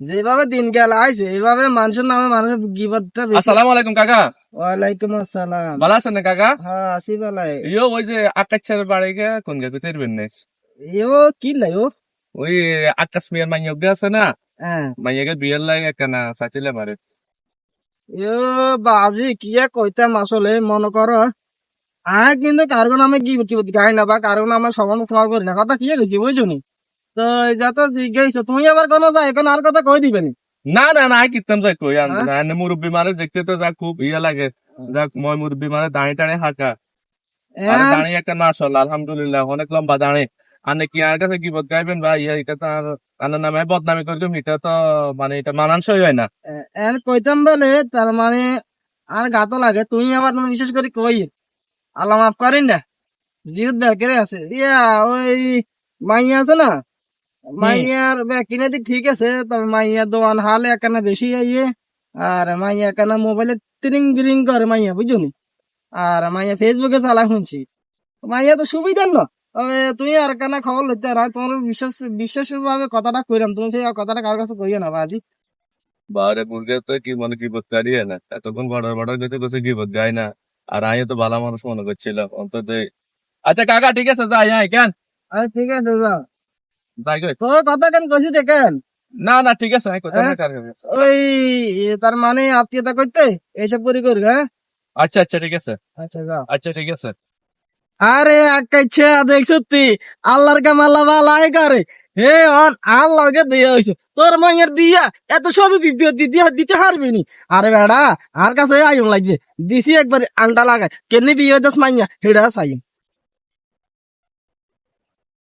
যেভাবে দিন গেল আইছে এইভাবে মানুষের নামে মানুষের গিবতটা বেশি। আসসালামু আলাইকুম কাকা। ওয়ালাইকুম আসসালাম। ভালো আছেন না কাকা? হ্যাঁ আসি বেলায় ইয়ো ওই যে আকাশের বাড়ি গে কোন গে কোথায় বেন ও কি লাই ও ওই আকাশ মিয়ার মাইয়া গে আছে না? হ্যাঁ। মাইয়া গে বিয়ের লাগে কেনা ফাচিলে মারে। ও বাজি কি আর কইতাম আসলে মনে করো। আয় কিন্তু কারও নামে কি গাই না বা কারও নামে সমালোচনা করি না। কথা কি কইছি বুঝছ নি? তো যা তো জিজ্ঞাসা তুমি আবার কোনো যাই এখন আর কথা কই দিবে নি? না না কিতাম যাই কই? আনে মুরব্বি মারে দেখতে তো যা খুব ইয়া লাগে। যা মই মুরব্বি মারে দাঁড়িয়ে টানে হাঁকা। দাঁড়িয়ে একটা মাশাআল্লাহ আলহামদুলিল্লাহ অনেক লম্বা দাঁড়ে। আনে কি আর কাছে বদ গাইবেন ভাই? এটা তো আর আনার নামে বদনামি করে দিম এটা তো মানে এটা মানানসই হয় না। এন কইতাম বলে তার মানে আর গাতো লাগে তুমি আবার বিশেষ করে কই। আল্লাহ মাফ করেন না জিরুদ দেখে আছে। ইয়া ওই মাইয়া আছে না? মাইয়ার কিনে দি ঠিক আছে তবে মাইয়া দোয়ান হালে একখানা বেশি ইয়ে আর মাইয়া একখানা মোবাইলে টিরিং বিরিং করে মাইয়া বুঝছ নি? আর মাইয়া ফেসবুকে চালা শুনছি মাইয়া তো সুবিধার না। তবে তুমি আর একখানা খবর লইতে আর তোমার বিশেষ বিশেষ ভাবে কথাটা কইলাম তুমি সেই কথাটা কার কাছে কইও না বাজি। বারে মুরগে তো কি মনে কি বোধ করি না এতক্ষণ বর্ডার বর্ডার গেছে গেছে কি বোধ গাই না। আর আমি তো ভালো মানুষ মনে করছিলাম অন্তত। আচ্ছা কাকা ঠিক আছে যাই হ্যাঁ কেন? ঠিক আছে যা। কথা কেন কইছি দেখেন? না না ঠিক আছে হ্যাঁ? ওই তার মানে আত্মীয়তা করতে? এইসব করি করি হ্যাঁ? আচ্ছা আচ্ছা ঠিক আছে। আচ্ছা আচ্ছা ঠিক আছে। আরে আকাইছে দেখ সত্যি আল্লাহর বালাই করে হে অন আল্লাহকে দিয়ে হইছে। তোর মাইয়ের দিয়া এত সবই দিতে দিতে দিতে হারবি নি। আরে বেড়া আর কাছে আইম লাগছে। দিছি একবার আন্ডা লাগায় কেন বিয়ে হইতাস মাইয়া হেডা চাইম।